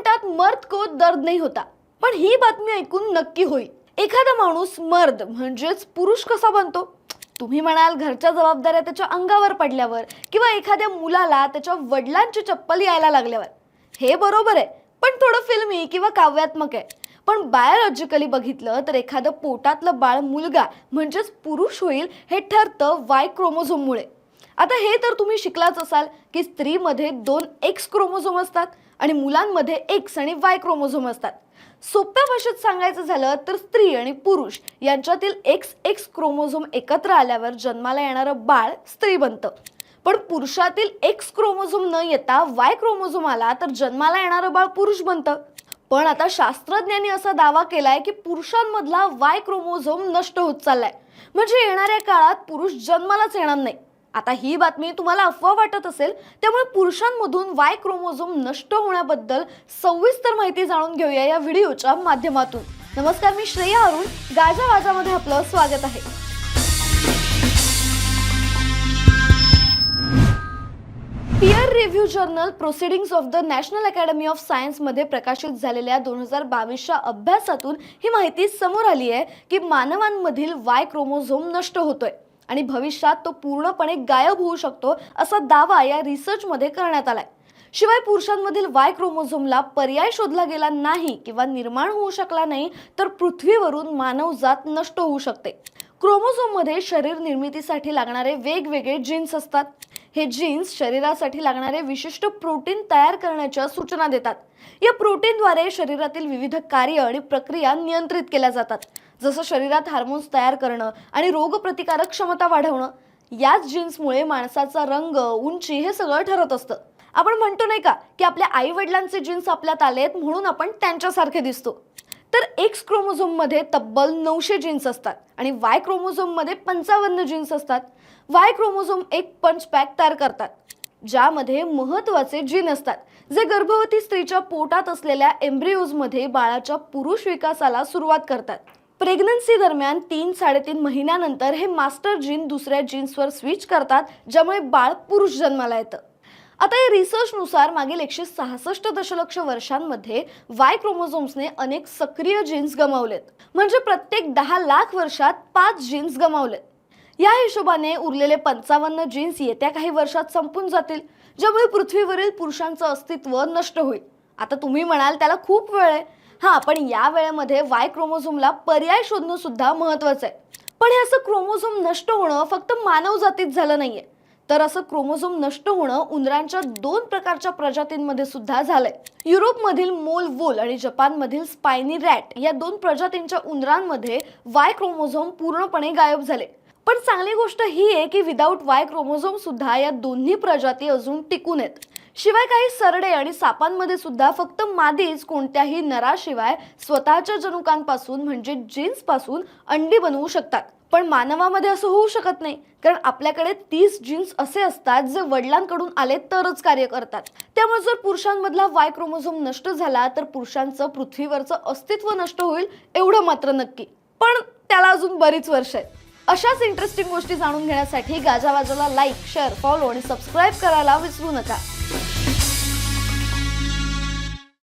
म्हणतात मर्द को दर्द नाही होता. पण ही बातमी ऐकून नक्की होईल. एखादा माणूस मर्द म्हणजेच पुरुष कसा बनतो? तुम्ही म्हणाल घरच्या जबाबदाऱ्या त्याच्या अंगावर पडल्यावर किंवा एखाद्या मुलाला त्याच्या वडिलांची चप्पल यायला लागल्यावर. हे बरोबर आहे पण थोडं फिल्मी किंवा काव्यात्मक आहे. पण बायोलॉजिकली बघितलं तर एखादं पोटातलं बाळ मुलगा म्हणजेच पुरुष होईल हे ठरतं वाय क्रोमोझोममुळे. आता हे तर तुम्ही शिकलाच असाल की स्त्रीमध्ये दोन एक्स क्रोमोझोम असतात आणि मुलांमध्ये एक्स आणि वाय क्रोमोझोम असतात. सोप्या भाषेत सांगायचं झालं तर स्त्री आणि पुरुष यांच्यातील एक्स एक्स क्रोमोझोम एकत्र आल्यावर जन्माला येणारं बाळ स्त्री बनतं. पण पुरुषातील एक्स क्रोमोझोम न येता वाय क्रोमोझोम आला तर जन्माला येणारं बाळ पुरुष बनतं. पण आता शास्त्रज्ञांनी असा दावा केलाय की पुरुषांमधला वाय क्रोमोझोम नष्ट होत चाललाय. म्हणजे येणाऱ्या काळात पुरुष जन्मालाच येणार नाही. आता ही बातमी तुम्हाला अफवा वाटत असेल त्यामुळे पुरुषांमधून वाय क्रोमोझोम नष्ट होण्याबद्दल सविस्तर माहिती जाणून घेऊया या व्हिडिओच्या माध्यमातून. नमस्कार मी श्रेया अरुण. गाजा वाजामध्ये आपलं स्वागत आहे. Peer review journal Proceedings of the National Academy of सायन्समध्ये प्रकाशित झालेल्या दोन हजार बावीसच्या अभ्यासातून ही माहिती समोर आली आहे की मानवांमधील वाय क्रोमोझोम नष्ट होतोय. आणि भविष्यात तो पूर्णपणे गायब होऊ शकतो असा दावा या रिसर्चमध्ये करण्यात आलाय. शिवाय पुरुषांमधील वाय क्रोमोझोमला पर्याय शोधला गेला नाही किंवा निर्माण होऊ शकला नाही तर पृथ्वीवरून मानवजात नष्ट होऊ शकते. क्रोमोझोममध्ये शरीर निर्मितीसाठी लागणारे वेगवेगळे जीन्स असतात. हे जीन्स शरीरासाठी लागणारे विशिष्ट प्रोटीन तयार करण्याच्या सूचना देतात. या प्रोटीनद्वारे शरीरातील विविध कार्य आणि प्रक्रिया नियंत्रित केल्या जातात. जसं शरीरात हार्मोन्स तयार करणं आणि रोगप्रतिकारक क्षमता वाढवणं याच जीन्समुळे माणसाचा रंग उंची हे सगळं ठरत असतं. आपण म्हणतो नाही का की आपल्या आई वडिलांचे जीन्स आपल्यात आलेत म्हणून आपण त्यांच्यासारखे दिसतो. तर एक्स क्रोमोझोममध्ये तब्बल नऊशे जीन्स असतात आणि वाय क्रोमोझोममध्ये पंचावन्न जीन्स असतात. वाय क्रोमोझोम एक पंच पॅक तयार करतात ज्यामध्ये महत्त्वाचे जीन असतात. जे गर्भवती स्त्रीच्या पोटात असलेल्या एम्ब्रिओजमध्ये बाळाच्या पुरुष विकासाला सुरुवात करतात. प्रेग्नन्सी दरम्यान तीन साडेतीन महिन्यानंतर हे मास्टर जीन दुसऱ्या जीन्सवर स्विच करतात ज्यामुळे बाळ पुरुष जन्माला येतं. आता या रिसर्चनुसार मागील एकशे सहासष्ट दशलक्ष वर्षांमध्ये वाय क्रोमोझोम्सने अनेक सक्रिय जीन्स गमावलेत. म्हणजे प्रत्येक दहा लाख वर्षात पाच जीन्स गमावलेत. या हिशोबाने उरलेले पंचावन्न जीन्स येत्या काही वर्षात संपून जातील ज्यामुळे पृथ्वीवरील पुरुषांचं अस्तित्व नष्ट होईल. आता तुम्ही म्हणाल त्याला खूप वेळ आहे. हा पण या वेळेमध्ये वाय क्रोमोझोमला पर्याय शोधणं सुद्धा महत्वाचं आहे. पण हे असं क्रोमोझोम नष्ट होणं फक्त मानव जातीत झालं नाहीये. तर असं क्रोमोझोम नष्ट होणं उंदरांच्या दोन प्रकारच्या प्रजातींमध्ये सुद्धा झालंय. युरोपमधील मोल वोल आणि जपानमधील स्पायनी रॅट या दोन प्रजातींच्या उंदरांमध्ये वाय क्रोमोझोम पूर्णपणे गायब झाले. पण चांगली गोष्ट ही आहे की विदाऊट वाय क्रोमोझोम सुद्धा या दोन्ही प्रजाती अजून टिकून आहेत. शिवाय काही सरडे आणि सापांमध्ये सुद्धा फक्त मादीच कोणत्याही नराशिवाय स्वतःच्या जनुकांपासून म्हणजे जीन्सपासून अंडी बनवू शकतात. पण मानवामध्ये असं होऊ शकत नाही कारण आपल्याकडे तीस जीन्स असे असतात जे वडिलांकडून आले तरच कार्य करतात. त्यामुळे जर पुरुषांमधला वाय क्रोमोझोम नष्ट झाला तर पुरुषांचं पृथ्वीवरचं अस्तित्व नष्ट होईल एवढं मात्र नक्की. पण त्याला अजून बरीच वर्ष आहेत. अशाच इंटरेस्टिंग गोष्टी जाणून घेण्यासाठी गाजावाजाला लाईक शेअर फॉलो आणि सबस्क्राईब करायला विसरू नका.